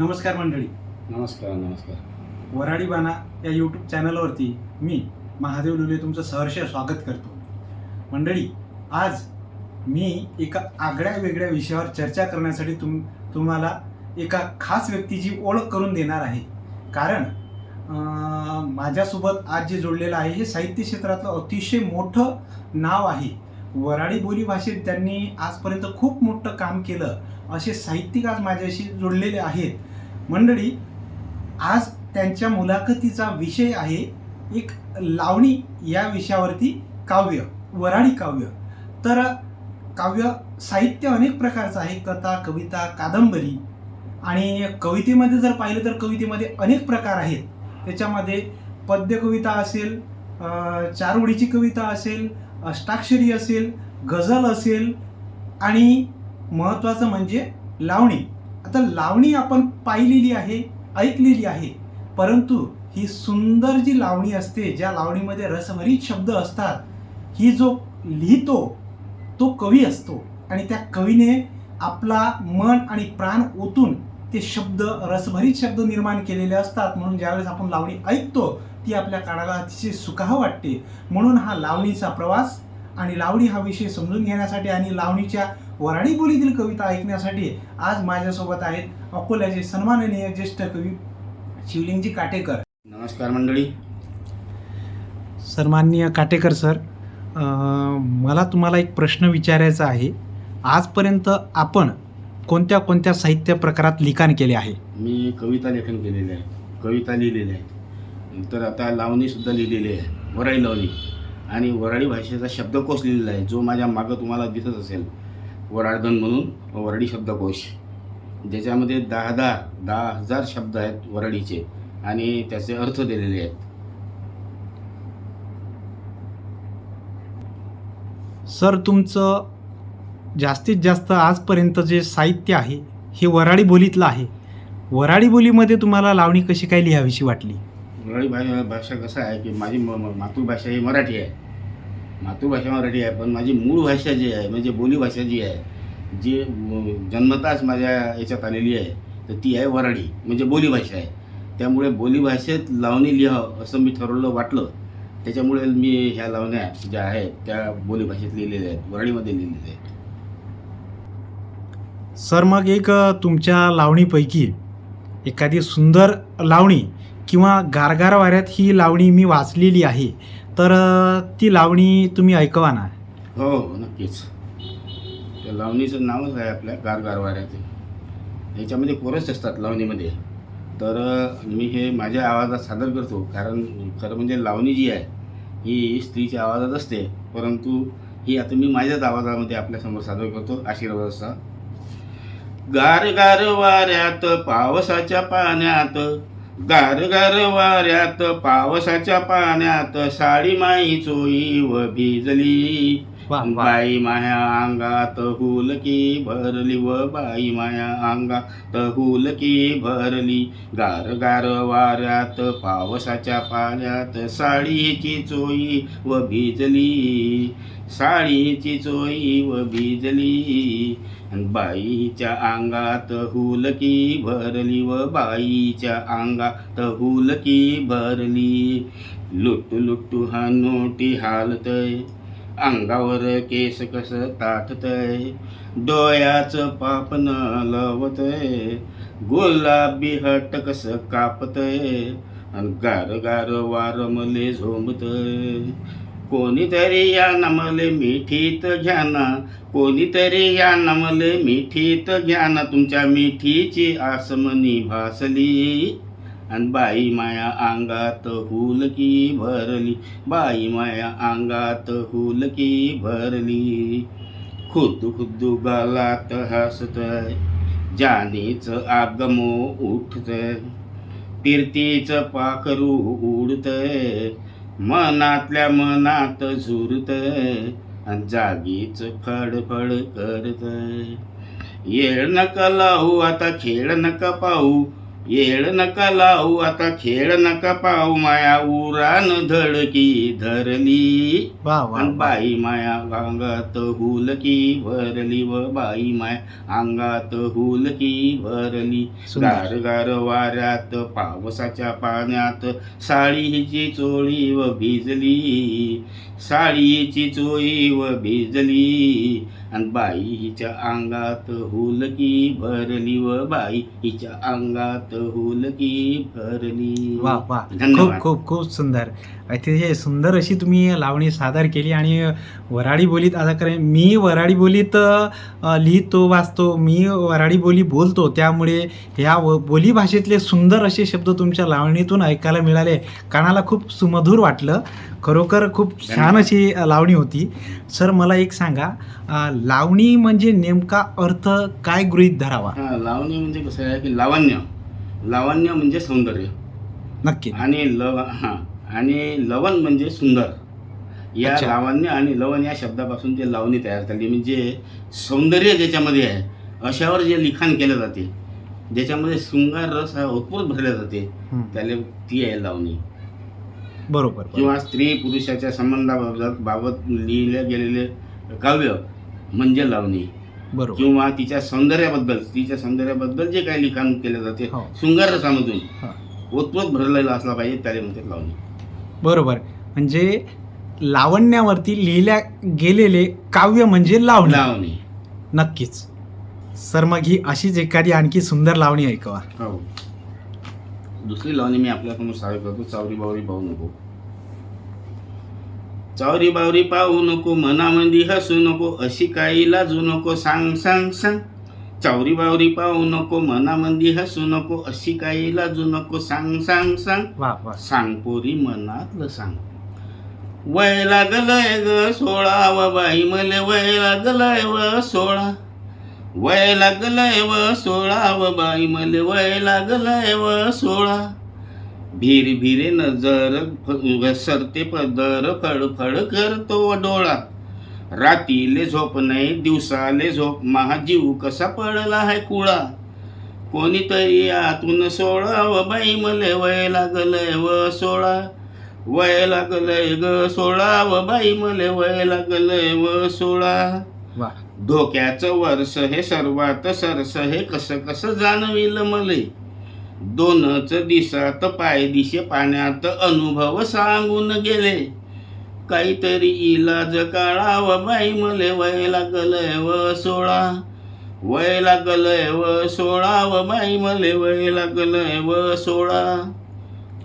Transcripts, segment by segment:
नमस्कार मंडळी. नमस्कार नमस्कार. वराडी बाणा या यूट्यूब चॅनलवरती मी महादेव लुले तुमचं सहर्ष स्वागत करतो. मंडळी आज मी एका आगळ्या वेगळ्या विषयावर चर्चा करण्यासाठी तुम तुम्हाला एका खास व्यक्तीची ओळख करून देणार आहे. कारण माझ्यासोबत आज जे जोडलेलं आहे हे साहित्य क्षेत्रातलं अतिशय मोठं नाव आहे. वराडी बोली भाषेत त्यांनी आजपर्यंत खूप मोठं काम केलं. असे साहित्यिक आज माझ्याशी जोडलेले आहेत. मंडळी आज त्यांच्या मुलाखतीचा विषय आहे एक लावणी या विषयावरती काव्य वराडी काव्य. तर काव्य साहित्य अनेक प्रकारचं आहे. कथा कविता कादंबरी आणि कवितेमध्ये जर पाहिलं तर कवितेमध्ये अनेक प्रकार आहेत. त्याच्यामध्ये पद्य कविता असेल अं, कविता असेल अष्टाक्षरी असेल गझल असेल आणि महत्त्वाचं म्हणजे लावणी. आता लावणी आपण पाहिलेली आहे ऐकलेली आहे परंतु ही सुंदर जी लावणी असते ज्या लावणीमध्ये रसभरीत शब्द असतात ही जो लिहितो तो कवी असतो. आणि त्या कवीने आपला मन आणि प्राण ओतून ते शब्द रसभरीत शब्द निर्माण केलेले असतात. म्हणून ज्यावेळेस आपण लावणी ऐकतो ती आपल्या कानाला अतिशय सुखाह वाटते. म्हणून हा लावणीचा प्रवास आणि लावणी हा विषय समजून घेण्यासाठी आणि लावणीच्या वराडी बोलीतील कविता ऐकण्यासाठी आज माझ्यासोबत आहेत अकोल्याचे सन्माननीय ज्येष्ठ कवी शिवलिंगजी काटेकर. नमस्कार मंडळी. सन्माननीय काटेकर सर मला तुम्हाला एक प्रश्न विचारायचा आहे. आजपर्यंत आपण कोणत्या कोणत्या साहित्य प्रकारात लिखाण केले आहे? मी कविता लेखन केलेले आहे. कविता लिहिलेल्या आहेत नंतर आता लावणीसुद्धा लिहिलेली आहे. वराडी लावणी. आणि वराडी भाषेचा शब्दकोश लिहिलेला आहे जो माझ्या मागं तुम्हाला दिसत असेल. वराडगण म्हणून वराडी शब्दकोश ज्याच्यामध्ये दहा दहा दहा हजार शब्द आहेत वराडीचे आणि त्याचे अर्थ दिलेले आहेत. सर तुमचं जास्तीत जास्त आजपर्यंत जे साहित्य आहे हे वराडी बोलीतलं आहे. वराडी बोलीमध्ये तुम्हाला लावणी कशी काय लिहावीशी वाटली? वराडी भाषा भाषा कसं आहे की माझी मातृभाषा ही मराठी आहे. मातृभाषा मराठी आहे पण माझी मूळ भाषा जी आहे म्हणजे बोलीभाषा जी आहे जी जन्मताच माझ्या याच्यात आलेली आहे तर ती आहे वराडी म्हणजे बोलीभाषा आहे. त्यामुळे बोलीभाषेत लावणी लिहावं असं मी ठरवलं वाटलं. त्याच्यामुळे मी ह्या लावण्या ज्या आहेत त्या बोलीभाषेत लिहिलेल्या आहेत वराडीमध्ये लिहिलेल्या आहेत. सर मग एक तुमच्या लावणीपैकी एखादी सुंदर लावणी किंवा गारगार वाऱ्यात ही लावणी मी वाचलेली आहे तर ती लावणी तुम्ही ऐकवा ना हो हो नक्कीच. त्या लावणीचं नावच आहे आपल्या गारगार गारवाऱ्याचे. याच्यामध्ये कोरस असतात लावणीमध्ये. तर मी हे माझ्या आवाजात सादर करतो कारण खरं म्हणजे लावणी जी आहे ही स्त्रीच्या आवाजात असते. परंतु ही आता मी माझ्याच आवाजामध्ये आपल्यासमोर सादर करतो आशीर्वादाचा. गार गार वाऱ्यात पावसाच्या पाण्यात गार गार वाऱ्यात पावसाच्या पाण्यात साडी माई चोई व भिजली. बाई माया अंगात हुलकी भरली व बाई माया अंगात हुलकी भरली. गार गार वाऱ्यात पावसाच्या पाण्यात साडीची चोई व भिजली. साडीची चोई व भिजली. बाईच्या अंगात हुलकी भरली व बाईच्या अंगात हुलकी भरली. लुट्टू लुट्टू हा नोटी हालतय अंगावर केस कस ताटतय डोळ्याचं पापन लवतय गुलाबी हट कस कापतय गार गार वारमले झोंबतय. कोणीतरी या नमले मिठीत घ्या ना कोणीतरी या नमले मिठीत घ्या ना तुमच्या मिठीची आसमनी भासली आणि बाई माया अंगात हुलकी भरली. बाई माया अंगात हुलकी भरली. खुद खुद्दू गालात हसत जानीच आगमो उठत फिरतीचं पाखरू उडतय मनातल्या मनात झुरत आणि जागीच फडफड करत येळ नका लावू आता खेळ नका पाहू. येळ नका लावू आता खेळ नका पाहू माया उरान धडकी धरली. अन बाई माया अंगात हुलकी भरली व बाई माया अंगात हुलकी भरली. गार गार वाऱ्यात पावसाच्या पाण्यात साडीची चोळी व भिजली. साडीची चोळी व भिजली. आणि बाई हिच्या अंगात हुलकी भरली व बाई हिच्या अंगात हुलकी भरली. वा वा. खूप धन्यवाद. खूप खूप सुंदर. अतिशय सुंदर अशी तुम्ही लावणी सादर केली आणि वराडी बोलीत आता करे मी वराडी बोलीत लिहितो वाचतो मी वराडी बोली बोलतो त्यामुळे ह्या व बोली भाषेतले सुंदर असे शब्द तुमच्या लावणीतून ऐकायला मिळाले कानाला खूप सुमधूर वाटलं खरोखर खूप छान अशी लावणी होती. सर मला एक सांगा लावणी म्हणजे नेमका अर्थ काय गृहीत धरावा? लावणी म्हणजे कसं आहे की लावण्य. लावण्य म्हणजे सौंदर्य. नक्की. आणि लव हा आणि लवण म्हणजे सुंदर. या अच्छा. लावण्य आणि लवण या शब्दापासून ते लावणी तयार झाली म्हणजे सौंदर्य ज्याच्यामध्ये आहे अशावर जे लिखाण केलं जाते ज्याच्यामध्ये शृंगार रस हा उत्पूर्त भरला जाते हं, त्याला ती आहे लावणी बरोबर बरोबर. किंवा स्त्री पुरुषाच्या संबंधाबाबत बाबत लिहिल्या गेलेले काव्य म्हणजे लावणी बरोबर किंवा तिच्या सौंदर्याबद्दल तिच्या सौंदर्याबद्दल जे काही लिखाण केलं जाते हो. शृंगार रसामधून हा. ओतप्रोत भरलेला असला पाहिजे त्याला म्हणतात लावणी बरोबर म्हणजे लावण्यावरती लिहिल्या गेलेले काव्य म्हणजे लावणी. लावणी. नक्कीच. सर मग ही अशीच एखादी आणखी सुंदर लावणी ऐकवा. हो. दुसरी लावणी मी आपल्यासमोर सादर करतो चावरी बावरी पाहू नको. चावरी बावरी पाहू नको मनामध्ये हसू नको अशी काही लाजू नको सांग सांग सांग. चावरी बावरी पाहू नको मनामध्ये हसू नको अशी काही लाजू नको सांग सांग सांग. वा वा. सांग पोरी मनातलं सांग. वय लागलंय ग सोळा व बाई मले वय लागलंय व सोळा. वय लागलंय व सोळा व बाई मले वय लागलंय व सोळा. भीर भिरे नजर घसरते सरते पदर फडफड करतो डोळा. रातीले झोप नाही दिवसाले झोप महाजीव कसा पडला आहे कुळा. कोणीतरी आतून सोळा व बाई मले वय लागलंय व सोळा. वय लागलंय ग सोळा व बाई मले वय लागलंय व सोळा. वा. धोक्याचं वर्ष हे सर्वात सरस हे कसं कसं जाणविल मले? दोनच दिसात पाय दिशे पाण्यात अनुभव सांगून गेले. काहीतरी इलाज काढाव बाई मले वय लागलंय व सोळा. वय लागलंय व सोळा व बाई मले वय लागलंय व सोळा.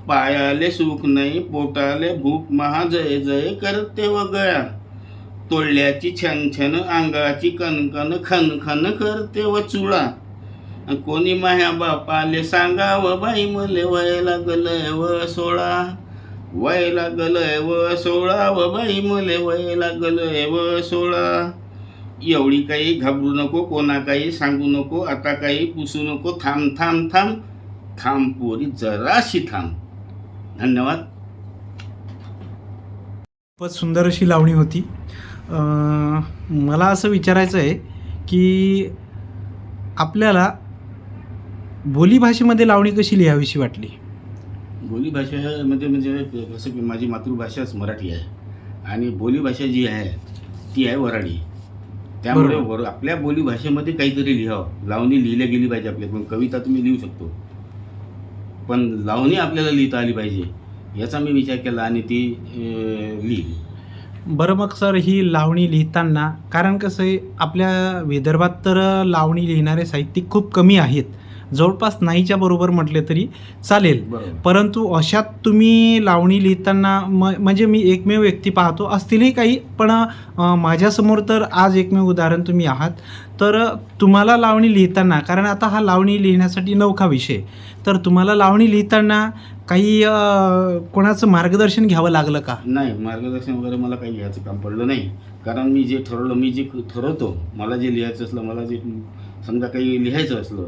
पायाले सुख नाही पोटाले भूक महा जय जय करते व गळा तोडल्याची छन छन अंगाची कणकण खनखन करते व चुळा कोणी माह्या बापाले सांगावं बाई मले वय लागलंय व सोळा. वय लागलंय व सोळा व बाई मले वय लागलंय व सोळा. एवढी काही घाबरू नको कोणा काही सांगू नको आता काही पुसू नको थांब थांब थांब. थांब पोरी जराशी थांब. धन्यवाद. खूपच सुंदर अशी लावणी होती. मला असं विचारायचं आहे की आपल्याला बोलीभाषेमध्ये लावणी कशी लिहावीशी वाटली? बोलीभाषेमध्ये म्हणजे कसं की माझी मातृभाषाच मराठी आहे आणि बोलीभाषा जी आहे ती आहे वराडी. त्यामुळे. वर आपल्या बोलीभाषेमध्ये काहीतरी लिहावं. लावणी लिहिल्या गेली पाहिजे आपल्याकडून. कविता तुम्ही लिहू शकतो. पण लावणी आपल्याला लिहिता आली पाहिजे याचा मी विचार केला आणि ती लिहिली. बरं मग सर ही लावणी लिहिताना कारण कसं आहे आपल्या विदर्भात तर लावणी लिहिणारे साहित्यिक खूप कमी आहेत. जवळपास नाहीच्या बरोबर म्हटले तरी चालेल. परंतु अशात तुम्ही लावणी लिहिताना म म्हणजे मी एकमेव व्यक्ती पाहतो असतीलही काही पण माझ्यासमोर तर आज एकमेव उदाहरण तुम्ही आहात. तर तुम्हाला लावणी लिहिताना कारण आता हा लावणी लिहिण्यासाठी नौका विषय तर तुम्हाला लावणी लिहिताना काही कोणाचं मार्गदर्शन घ्यावं लागलं का? नाही मार्गदर्शन वगैरे मला काही घ्यायचं काम पडलं नाही. कारण मी जे ठरवलं मी जे ठरवतो मला जे लिहायचं असलं मला जे समजा काही लिहायचं असलं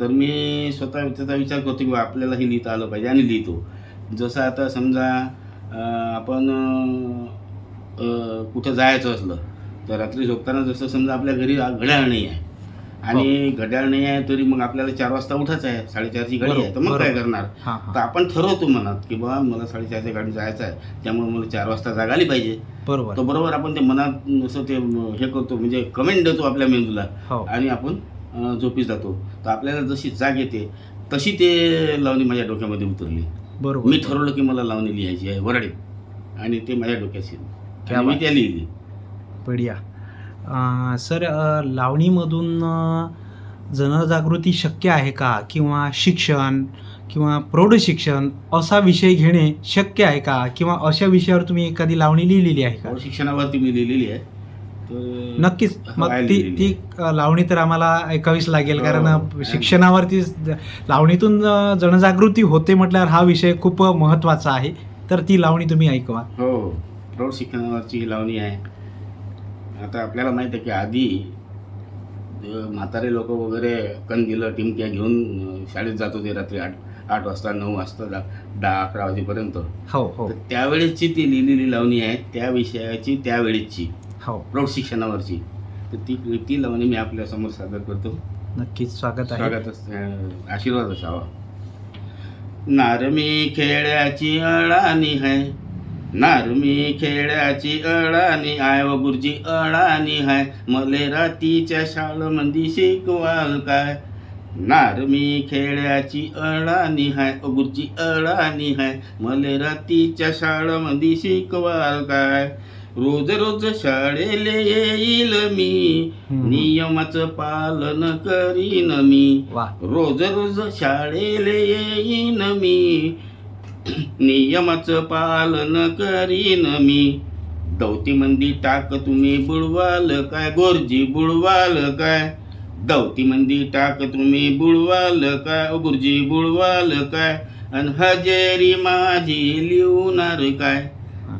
तर मी स्वतः त्याचा विचार करतो की बा आपल्याला हे लिहिता आलं पाहिजे आणि लिहितो. जसं आता समजा आपण कुठं जायचं असलं तर रात्री झोपताना जसं समजा आपल्या घरी घड्याळ नाही आहे आणि घड्याळ नाही आहे तरी मग आपल्याला चार वाजता उठायचं आहे. साडेचारची गाडी आहे तर मग काय. करणार? हा तर हा आपण ठरवतो मनात की बाबा मला साडेचारच्या गाडी जायचं आहे. त्यामुळे मला चार वाजता जाग आली पाहिजे. बरोबर. तर बरोबर आपण ते मनात असं ते हे करतो म्हणजे कमेंट देतो आपल्या मेंदूला. हो. आणि आपण झोपी जातो. तर आपल्याला जशी जाग येते तशी ते लावणी माझ्या डोक्यामध्ये उतरली. बरोबर. मी ठरवलं की मला लावणी लिहायची आहे वराडे. आणि ते माझ्या आणि मी. त्या लिहिली. बढिया. सर लावणीमधून जनजागृती शक्य आहे का? किंवा शिक्षण किंवा प्रौढ शिक्षण असा विषय घेणे शक्य आहे का? किंवा अशा विषयावर तुम्ही एखादी लावणी लिहिलेली आहे का? शिक्षणावरती मी लिहिलेली आहे. नक्कीच. मग ती ती लावणी तर आम्हाला ऐकावीच लागेल कारण हो. शिक्षणावरती लावणीतून जनजागृती होते म्हटल्यावर हा विषय खूप महत्त्वाचा आहे. तर ती लावणी तुम्ही ऐकवा. हो प्रौढ शिक्षणावरची ही लावणी आहे. आता आपल्याला माहीत आहे की आधी म्हातारे लोक वगैरे कंदीलं टिमक्या घेऊन शाळेत जात होते रात्री आठ आठ वाजता नऊ वाजता दहा दहा अकरा वाजेपर्यंत. हो हो. त्यावेळेसची ती लिहिलेली लावणी आहे त्या विषयाची त्यावेळेसची. हो. प्रौढ शिक्षणावरची. तर ती ती लावणी मी आपल्यासमोर सादर करतो. नक्कीच स्वागत आहे. स्वागत आशीर्वाद असावा. नारमी खेळ्याची अळाणी है नारमी खेळ्याची अळाणी आय व गुरुजी अळाणी हाय. मले रातीच्या शाळामंदी शिकवाल काय? नारमी खेळ्याची अळाणी हाय. ओ गुरुजी अळाणी हाय. मले रातीच्या शाळामंदी शिकवाल काय? रोज रोज शाळेले येईल मी. नियमाचं पालन करीन मी. रोज रोज शाळेले येईन मी. नियमाचं पालन करीन मी. दौती मंदी टाक तुम्ही बुडवाल काय? गोरजी बुडवाल काय? दौती मंदी टाक तुम्ही बुडवाल काय? गुरुजी बुडवाल काय? अन हजेरी माझी लिहूनार काय?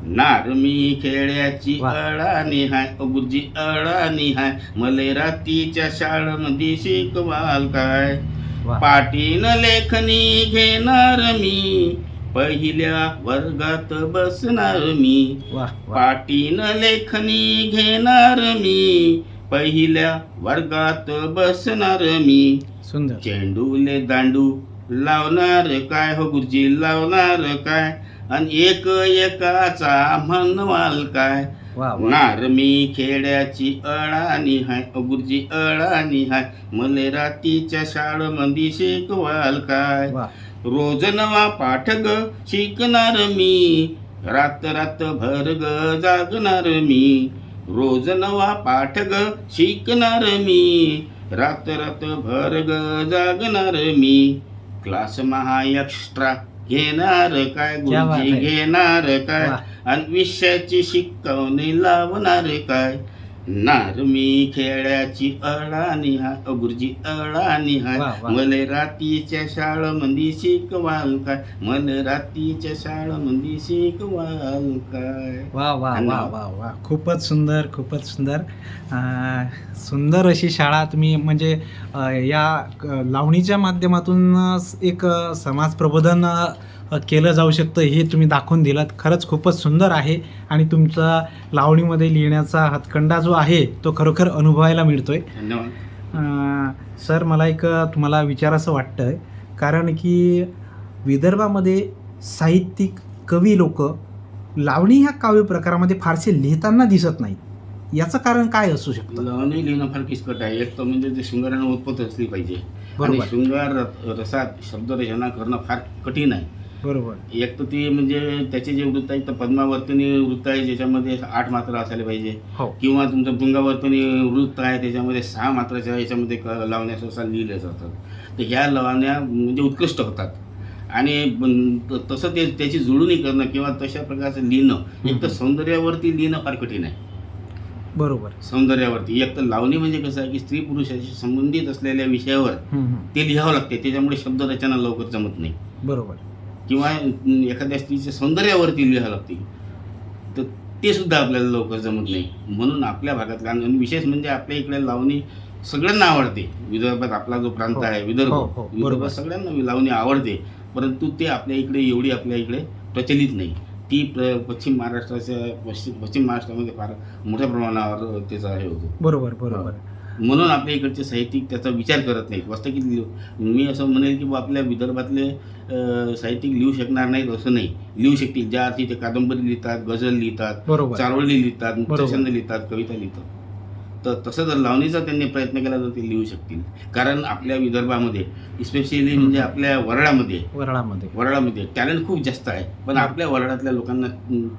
नार मी खेड्याची वा. अळाणी हाय. गुरुजी अळाणी हाय. मले रातीच्या शाळेमध्ये शिकवाल काय? पाटीन लेखनी घेणार मी. पहिल्या वर्गात बसणार मी. पाटीन लेखनी घेणार मी. पहिल्या वर्गात बसणार मी. सुंदर. चेंडूले दांडू लावणार काय? हो गुरुजी लावणार काय? आणि एक एकाचा म्हणवाल काय? नार मी खेड्याची अळाणी हाय. अ गुरुजी अळाणी हाय. मले रातीच्या शाळेमध्ये शिकवाल काय? रोज नवा पाठ ग शिकणार मी. रात रात भर ग जागणार मी. रोज नवा पाठ ग शिकणार मी. रात रात भर ग जागणार मी. क्लास महा एक्स्ट्रा घेणार काय? गुरुजी. घेणार काय. आणि विषयाची शिकवणी लावणार काय? नार मी खेड्याची अळाणी हा. अ गुरुजी अळाणी हाय वा, वा. मले रातीच्या शाळेमध्ये शिकवाल काय? मले रातीच्या शाळेमध्ये शिकवाल काय? वा वा वा. वा वा. खूपच सुंदर खूपच सुंदर. अं, सुंदर अशी शाळा तुम्ही म्हणजे अं, या क- लावणीच्या माध्यमातून अं, एक अं, समाज प्रबोधन अं, केलं जाऊ शकतं हे तुम्ही दाखवून दिलात. खरंच खूपच सुंदर आहे आणि तुमचा लावणीमध्ये लिहिण्याचा हातखंडा जो आहे तो खरोखर अनुभवायला मिळतोय. धन्यवाद. अं, सर मला एक तुम्हाला विचारायचं वाटतं आहे कारण की विदर्भामध्ये साहित्यिक कवी लोक लावणी ह्या काव्य प्रकारामध्ये फारसे लिहिताना दिसत नाहीत. याचं कारण काय असू शकतं? लावणी लिहिणं फार किचकट आहे. एक तर म्हणजे ते शृंगारानं उत्पत्त असली पाहिजे. आणि बरोबर. शृंगार रसात शब्दरचना करणं फार कठीण आहे. बरोबर. एक तर ती म्हणजे त्याचे जे वृत्त आहेत तर पद्मावर्तनी वृत्त आहे ज्याच्यामध्ये आठ मात्रा असायला पाहिजे. हो. किंवा तुमचं भृंगावर्तनी वृत्त आहे त्याच्यामध्ये सहा मात्राच्या याच्यामध्ये क लावण्या सहसा लिहिल्या जातात तर ह्या लावण्या म्हणजे उत्कृष्ट होतात. आणि बन- त- तसं ते त्याची जुळवणी करणं किंवा तशा प्रकारचं लिहिणं एक तर सौंदर्यावरती लिहिणं फार कठीण आहे. बरोबर. सौंदर्यावरती. एक तर लावणी म्हणजे कसं आहे की स्त्री पुरुषाशी संबंधित असलेल्या विषयावर हम्म, हम्म. ते लिहावं लागते. त्याच्यामुळे शब्दरचना लवकर जमत नाही. बरोबर. किंवा एखाद्या स्त्रीच्या सौंदर्यावरती लिहावं लागते तर ते सुद्धा आपल्याला लवकर जमत नाही. म्हणून आपल्या भागातल्या आणि विशेष म्हणजे आपल्या इकडे लावणी सगळ्यांना आवडते. विदर्भात आपला जो प्रांत हो. आहे विदर्भ हो, हो. विदर्भात सगळ्यांना लावणी आवडते. परंतु ते आपल्या इकडे एवढी आपल्या इकडे प्रचलित नाही. ती प्र पश्चिम महाराष्ट्राच्या पश्चिम पश्चिम महाराष्ट्रामध्ये फार मोठ्या प्रमाणावर त्याचा हे होतो. बरोबर बरोबर. म्हणून आपल्या इकडचे साहित्यिक त्याचा विचार करत नाहीत. वास्तविक लिहू मी असं म्हणेल की आपल्या विदर्भातले साहित्यिक लिहू शकणार नाहीत असं नाही. लिहू शकतील. ज्या अर्थी ते कादंबरी लिहितात गझल लिहितात चारोळी लिहितात. मुक्तछंद लिहितात कविता लिहितात. तर तसं जर लावणीचा त्यांनी प्रयत्न केला तर ते लिहू शकतील. कारण आपल्या विदर्भामध्ये स्पेशली म्हणजे आपल्या वरळामध्ये वरळामध्ये. वरळामध्ये टॅलेंट खूप जास्त आहे. पण आपल्या वरळातल्या लोकांना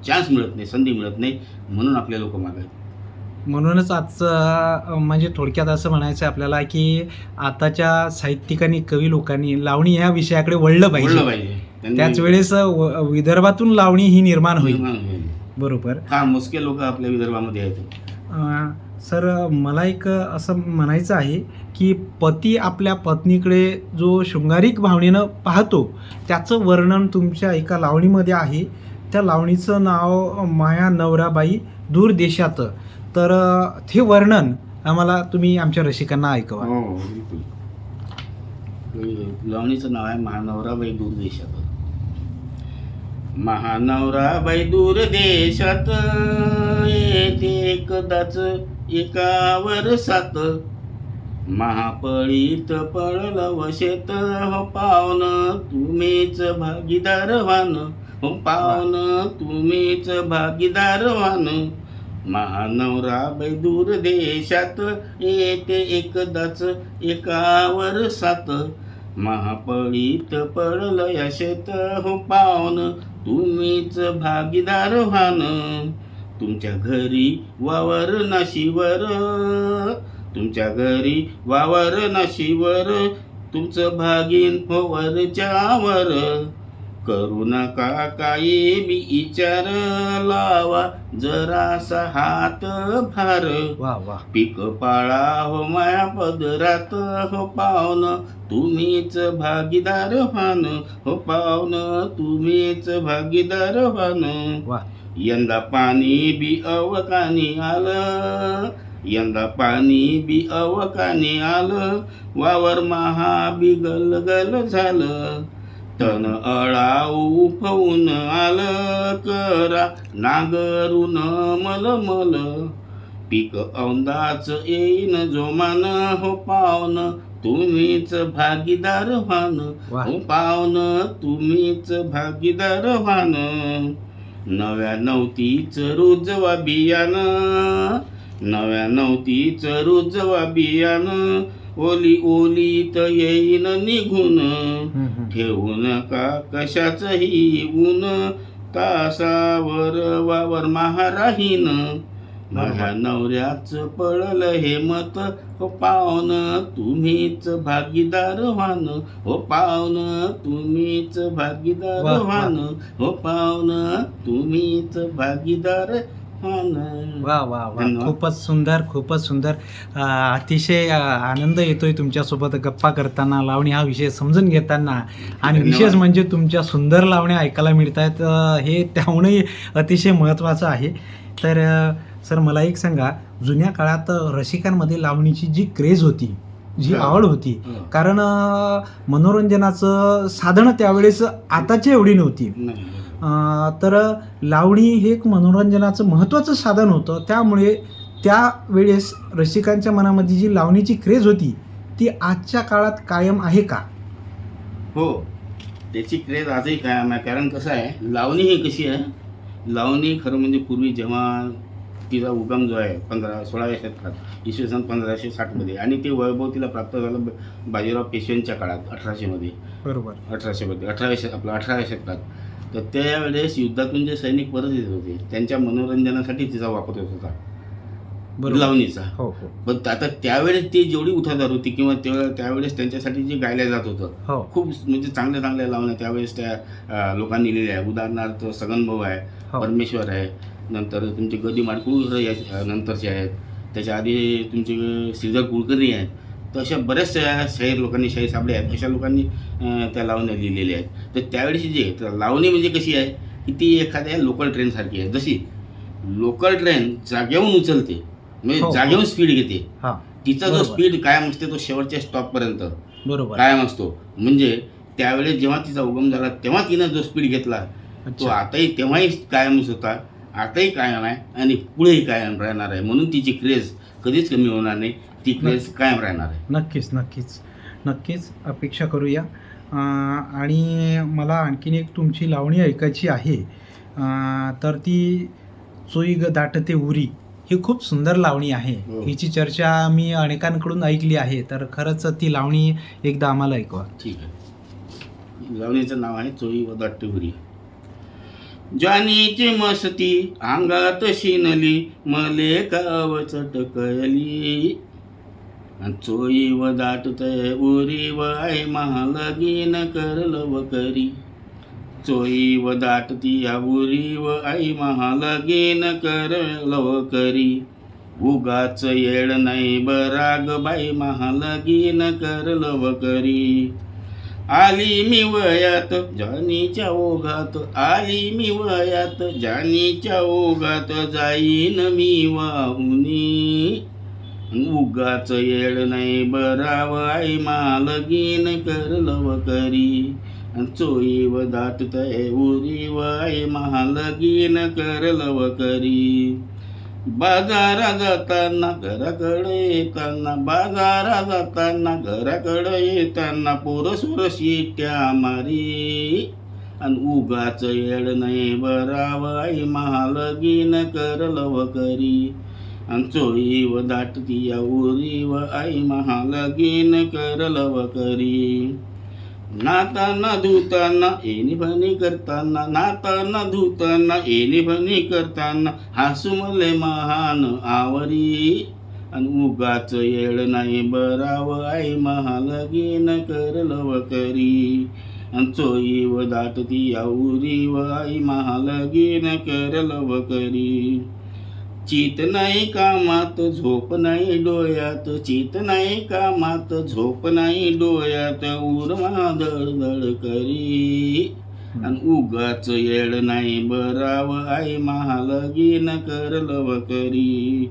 चान्स मिळत नाही संधी मिळत नाही म्हणून आपले लोक मागे आहेत. म्हणूनच आजचं म्हणजे थोडक्यात असं म्हणायचं आहे आपल्याला की आताच्या साहित्यिकांनी कवी लोकांनी लावणी ह्या विषयाकडे वळलं पाहिजे. त्याच वेळेस विदर्भातून लावणी ही निर्माण होईल. बरोबर. हा मोजके लोक आपल्या विदर्भामध्ये आहेत? सर मला एक असं म्हणायचं आहे की पती आपल्या पत्नीकडे जो शृंगारिक भावनेनं पाहतो त्याचं वर्णन तुमच्या एका लावणीमध्ये आहे. त्या लावणीचं नाव माया नवराबाई दूर देशात तर अं, ते वर्णन आम्हाला तुम्ही आमच्या रसिकांना ऐकवा. हो, हो बिलकुल. लावणीचं नाव आहे महानवराबाई दूर देशात. महानवराबाई दूर देशात येते कदाच एका वर्षात महापळीत पडलं वशेत हो पावन तुम्हीच भागीदार व्हान. हो पावन तुम्हीच भागीदार व्हान. महानवराबाई दूर देशात येते एकदाच एकावर सात. महापळीत पडलं यशेत हो पावन तुम्हीच भागीदार व्हान. तुमच्या घरी वावर नाशीवर तुमच्या घरी वावर नशीवर तुमचं भागीन हो वरच्यावर. करू नका काही बी विचार लावा जरासा हात भार. वा वा. पीक पाळा हो माया पदरात हो पावन तुम्हीच भागीदार व्हान हो पावन तुम्हीच भागीदार व्हान. वा. यंदा पाणी बी अवकानी आलं यंदा पाणी बी अवकानी आलं वावर महा बी गलगल झालं. तन अळा उफवून आलं करा नागरून मलमल पीक औंदाच येईन जोमान हो पावन तुम्हीच भागीदार व्हान. हो पावन तुम्हीच भागीदार व्हान. नव्या नवतीच रुजवा बियाणं. नव्या नवतीच रुजवा बियाणं. ओली ओलीत येईन निघून. हम्म, हम्म. ठेवू नका कशाचही ऊन तासावर वावर महाराहीन माझ्या नवऱ्याच पळलं हे मत हो पावन तुम्हीच भागीदार व्हान हो पावन तुम्हीच भागीदार वाह, वाह. व्हान हो पावन तुम्हीच भागीदार वा वा वा. खूपच सुंदर खूपच सुंदर अतिशय आनंद येतोय तुमच्यासोबत गप्पा करताना लावणी हा विषय समजून घेताना आणि. विशेष म्हणजे तुमच्या सुंदर लावण्या ऐकायला मिळत आहेत हे त्याहूनही अतिशय महत्त्वाचं आहे तर सर मला एक सांगा जुन्या काळात रसिकांमध्ये लावणीची जी क्रेज होती जी हा. आवड होती हो. कारण मनोरंजनाचं साधनं त्यावेळेस आताची एवढी नव्हती तर लावणी हे एक मनोरंजनाचं महत्त्वाचं साधन होतं. त्यामुळे त्यावेळेस रसिकांच्या मनामध्ये जी लावणीची क्रेज होती ती आजच्या काळात कायम आहे का? हो त्याची क्रेज आजही कायम आहे. कारण कसं आहे लावणी ही कशी आहे? लावणी खरं म्हणजे पूर्वी जेव्हा तिचा उगम जो आहे पंधरा सोळाव्या शतकात इसवी सन पंधराशे साठमध्ये आणि ते वैभव तिला प्राप्त झालं बाजीराव पेशव्यांच्या काळात अठराशेमध्ये. बरोबर. अठराशेमध्ये अठराव्या शत आपलं अठराव्या शतकात. तर त्यावेळेस युद्धातून जे सैनिक परत येत होते त्यांच्या मनोरंजनासाठी तिचा वापर होत होता. लावणीचा. हो हो. पण आता त्यावेळेस ती जेवढी उठादार होती किंवा त्यावेळेस त्यांच्यासाठी जे गायलं जात होतं हो. खूप म्हणजे चांगल्या चांगल्या लावण्या त्यावेळेस त्या लोकांनी लिहिल्या आहे उदाहरणार्थ सगन भाऊ आहे परमेश्वर आहे नंतर तुमचे गदी माडकुळकर नंतरचे आहेत. त्याच्या आधी तुमचे श्रीधर कुलकर्णी आहेत. तर अशा बऱ्याचशा शाहीर लोकांनी शाहीर साबळे आहेत अशा लोकांनी त्या लावण्या लिहिलेल्या आहेत. तर त्यावेळेची जी तर लावणी म्हणजे कशी आहे की ती एखाद्या लोकल ट्रेनसारखी आहे. जशी लोकल ट्रेन जागेहून उचलते म्हणजे हो, हो. जागेहून स्पीड घेते. तिचा जो. स्पीड कायम असते तो शेवटच्या स्टॉपपर्यंत बरोबर. कायम असतो. म्हणजे त्यावेळेस जेव्हा तिचा उगम झाला तेव्हा तिनं जो स्पीड घेतला तो आताही तेव्हाही कायमच होता आताही कायम आहे आणि पुढेही कायम राहणार आहे. म्हणून तिची क्रेज कधीच कमी होणार नाही. ती क्रेज कायम राहणार आहे. नक्कीच नक्कीच. नक्कीच अपेक्षा करूया. अं, आणि मला आणखीन एक तुमची लावणी ऐकायची आहे. अं, तर ती चोई ग दाटते उरी. ही खूप सुंदर लावणी आहे. हो. हिची चर्चा मी अनेकांकडून ऐकली आहे. तर खरंच ती लावणी एकदा आम्हाला ऐकवा. ठीक आहे. लावणीचं नाव आहे चोई व दाटुरी जानीची मस्ती अंगात शिनली मले काव चटकली अन चोई व दाट तय उरी व आई महालगीन करलव करी. चोई व दाटती या उरी व आई महालगीन करलव करी. उगाच येड नाही बराग बाई महालगीन करलव करी. आली मी वयात जानीच्या ओघात आली मी वयात जानीच्या ओघात जाईन मी वाहुनी. उगाच येड नाही बराव आई मालगीन करलव करी. चोई व दाटतय उरी व आई महालगीन करलव करी. बाजारा जाताना घराकडे येताना बाजारा जाताना घराकडे येताना पोरसोर शिट्या मारी. आणि उगाच येड नाही बराव आई महालगीन करलव करी. अंचोळी व दाटती या उरी व आई महालगीन करलव करी. नाताना धुताना एनी भनी करताना नाताना धुताना एनी भनी करताना हासुमले महान आवरी. आणि उगाच येळ नाही बराव आई महालगीन करलव करी. अन चोई व दाटती याऊरी व आई महालगीन करलव करी. चित नाही कामात झोप नाही डोळ्यात? चित नाही कामात झोप नाही डोळ्यात? उर्मा दळदळ करी. आणि उगाच येड नाही बराव आई महालगीन करलव करी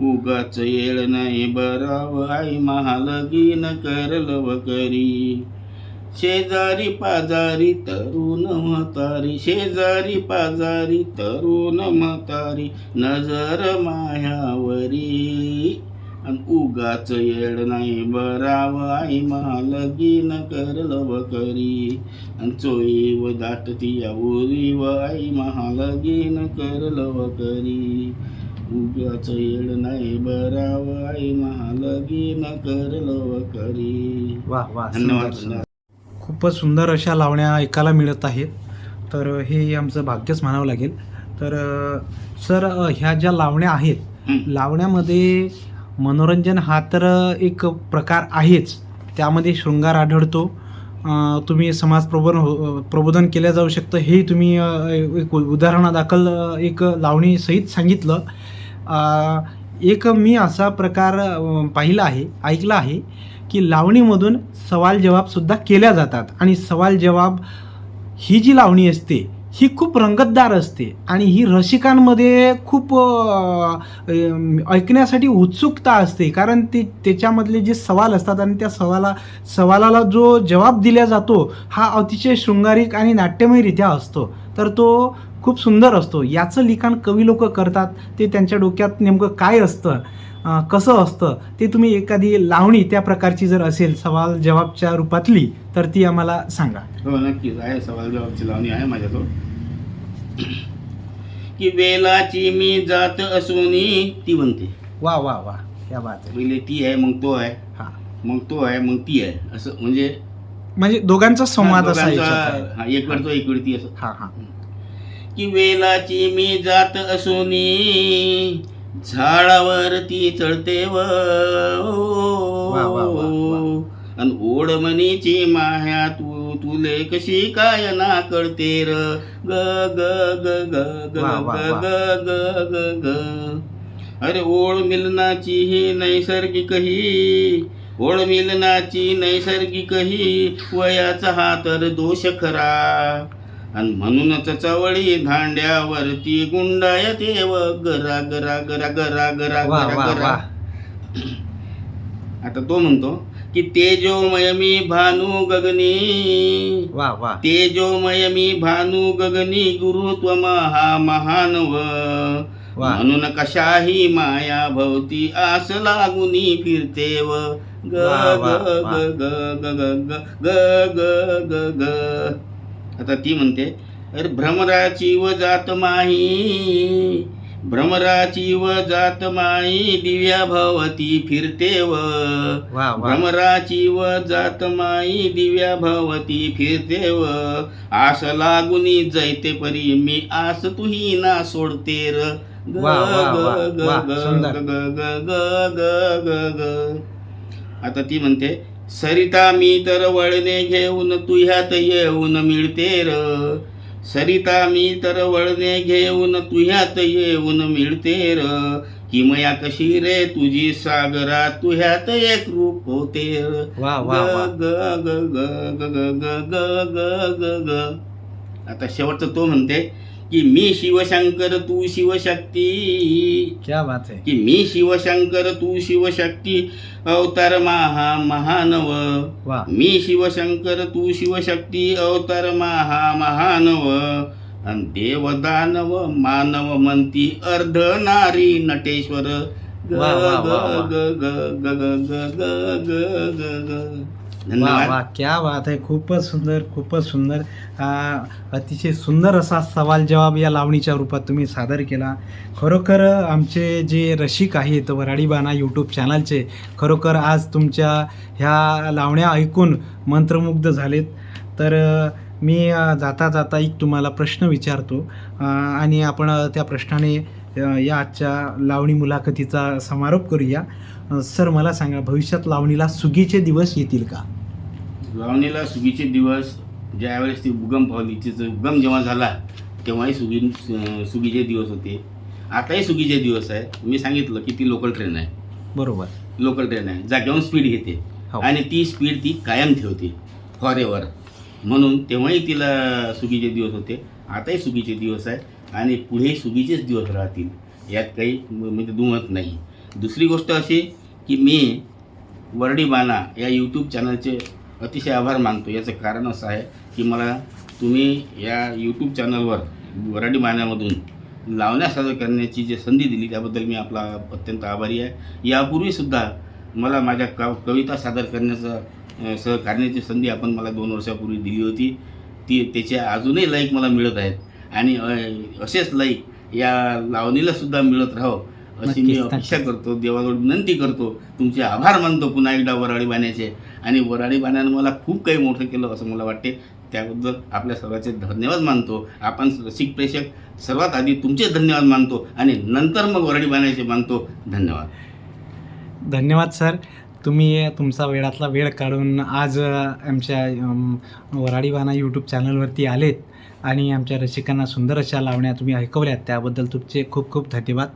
उगाच येड नाही बराव आई महालगीन करलव करी. शेजारी पाजारी तरुण म्हातारी शेजारी पाजारी तरुण म्हातारी नजर मायावरी. अन उगाच येड नाही बराव आई महालगीन करलव करी अन चोई व दाटती उरी व आई महालगीन करलव करी उगाच येड नाही बराव आई महालगीन करलव करी वा वा धन्यवाद. खूपच सुंदर अशा लावण्या ऐकायला मिळत आहेत. तर हे आमचं भाग्यच म्हणावं लागेल. तर सर ह्या ज्या लावण्या आहेत. लावण्यामध्ये मनोरंजन हा तर एक प्रकार आहेच. त्यामध्ये शृंगार आढळतो. तुम्ही समाज प्रबोधन हो- प्रबोधन केलं जाऊ शकतं. हे तुम्ही एक उदाहरणादाखल एक लावणी सहित सांगितलं. एक मी असा प्रकार पाहिला आहे ऐकला आहे. की लावणीमधून सवाल जवाबसुद्धा केल्या जातात. आणि सवाल जवाब ही जी लावणी असते ही खूप रंगतदार असते आणि ही रसिकांमध्ये खूप ऐकण्यासाठी उत्सुकता असते. कारण ते त्याच्यामधले जे सवाल असतात आणि त्या सवाला सवालाला जो जवाब दिला जातो हा अतिशय शृंगारिक आणि नाट्यमयरित्या असतो. तर तो खूप सुंदर असतो. याचं लिखाण कवी लोक करतात ते त्यांच्या डोक्यात नेमकं काय असतं? कसं असतं ते तुम्ही एखादी लावणी त्या प्रकारची जर असेल सवाल जवाबच्या रूपातली तर ती आम्हाला सांगा. हो नक्कीच आहे सवाल जवाबची लावणी आहे माझ्याजवळ. की वेलाची मी जात असूनी ती म्हणते. वा वा वा क्या बात आहे. पहिले ती आहे मग तो आहे. हा. मग तो आहे मग ती आहे. असं म्हणजे म्हणजे दोघांचा संवाद असा दोघांचा- याच्यात आहे. हा, एक वेळ तो एक वेळ ती असं. हा हा. की वेलाची मी जात असूनी झाडावरती चढते व. अन ओढमणीची माह्या तू तुले कशी काय ना कळते र. ग ग ग ग ग ग. ग ग अरे ओढ मिलनाची ही नैसर्गिक ही ओढ मिलनाची नैसर्गिक ही वयाचा हा तर दोष खरा. आणि म्हणूनच चवळी धांड्यावरती गुंडायते व गरा गरा गरा गरा गरा गरा आता तो म्हणतो की तेजोमय मी भानू गगनी. वा वा. तेजोमय मी भानू गगनी गुरुत्व महा महानव वा. म्हणून कशाही माया भोवती आस लागुनी फिरते व. ग. ग ग ग ग ग ग ग ग. आता ती म्हणते अरे भ्रमराची व जात माही भ्रमराची व जात माई दिव्या भवती फिरते व. भ्रमराची व जात माई दिव्या भवती फिरते व. आस लागुनी जैते परी मी आस तुही ना सोडते र. ग. ग ग ग ग ग ग. आता ती म्हणते सरिता मी तर वळणे घेऊन तुह्यात येऊन मिळते र. सरिता मी तर वळणे घेऊन तुह्यात येऊन मिळते र. किमया कशी रे तुझी सागरा तुह्यात एक रूप होते र. ग ग ग ग ग ग ग ग. आता शेवटचं तो म्हणते की मी शिवशंकर तू शिवशक्ती. क्या बात आहे की मी शिवशंकर तू शिवशक्ती. अवतार महा महानव. वा मी शिवशंकर तू शिवशक्ती. अवतार महा महानव. अन देव दानव मानव म्हणती अर्ध नारी नटेश्वर. ग वा, वा, वा, वा. ग ग ग ग ग ग ग ग ग. वा धन्यवाद. वा क्या बात आहे खूपच सुंदर खूपच सुंदर. अतिशय सुंदर असा सवाल जवाब या लावणीच्या रूपात तुम्ही सादर केला. खरोखर आमचे जे रसिक आहेत वराडीबाना यूट्यूब चॅनलचे खरोखर आज तुमच्या ह्या लावण्या ऐकून मंत्रमुग्ध झालेत. तर मी जाता जाता एक तुम्हाला प्रश्न विचारतो. आणि आपण त्या प्रश्नाने या आजच्या लावणी मुलाखतीचा समारोप करूया. सर मला सांगा भविष्यात लावणीला सुगीचे दिवस येतील का? लावणीला सुगीचे दिवस ज्यावेळेस ती उगम पावली तिचा उगम जेव्हा झाला तेव्हाही सुगी सुगीचे दिवस होते. आताही सुगीचे दिवस आहे. मी सांगितलं की ती लोकल ट्रेन आहे. बरोबर. लोकल ट्रेन आहे. जागेहून स्पीड घेते. हो. आणि ती स्पीड ती कायम ठेवते. फॉर एव्हर म्हणून तेव्हाही तिला सुगीचे दिवस होते. आताही सुगीचे दिवस आहे. आणि पुढे सुगीचेच दिवस राहतील. यात काही म- म्हणजे दुमत नाही. दुसरी गोष्ट अशी की मी वरडी बाणा या यूट्यूब चॅनलचे अतिशय आभार मानतो. याचं कारण असं आहे की मला तुम्ही या यूट्यूब चॅनलवर वराडी मान्यामधून लावण्या सादर करण्याची जी संधी दिली त्याबद्दल मी आपला अत्यंत आभारी आहे. यापूर्वीसुद्धा मला माझ्या क कविता सादर करण्याचं सहकारण्याची संधी आपण मला दोन वर्षापूर्वी दिली होती. ती त्याचे अजूनही लाईक मला मिळत आहेत. आणि असेच लाईक या लावणीलासुद्धा मिळत राहावं अशी मी अपेक्षा करतो देवाजवळ विनंती करतो. तुमचे आभार मानतो पुन्हा एकदा वराडी बाण्याचे. आणि वराडी बाण्यानं मला खूप काही मोठं केलं असं मला वाटते. त्याबद्दल आपल्या सर्वांचे धन्यवाद मानतो. आपण रसिक प्रेक्षक सर्वात आधी तुमचे धन्यवाद मानतो आणि नंतर मग वराडी बाण्याचे मानतो. धन्यवाद. धन्यवाद सर. तुम्ही तुमचा वेळातला वेळ काढून आज आमच्या अम, वराडी बाणा यूट्यूब चॅनलवरती आलेत. आणि आमच्या रसिकांना सुंदर अशा लावण्या तुम्ही ऐकवल्यात. त्याबद्दल तुमचे खूप खूप धन्यवाद.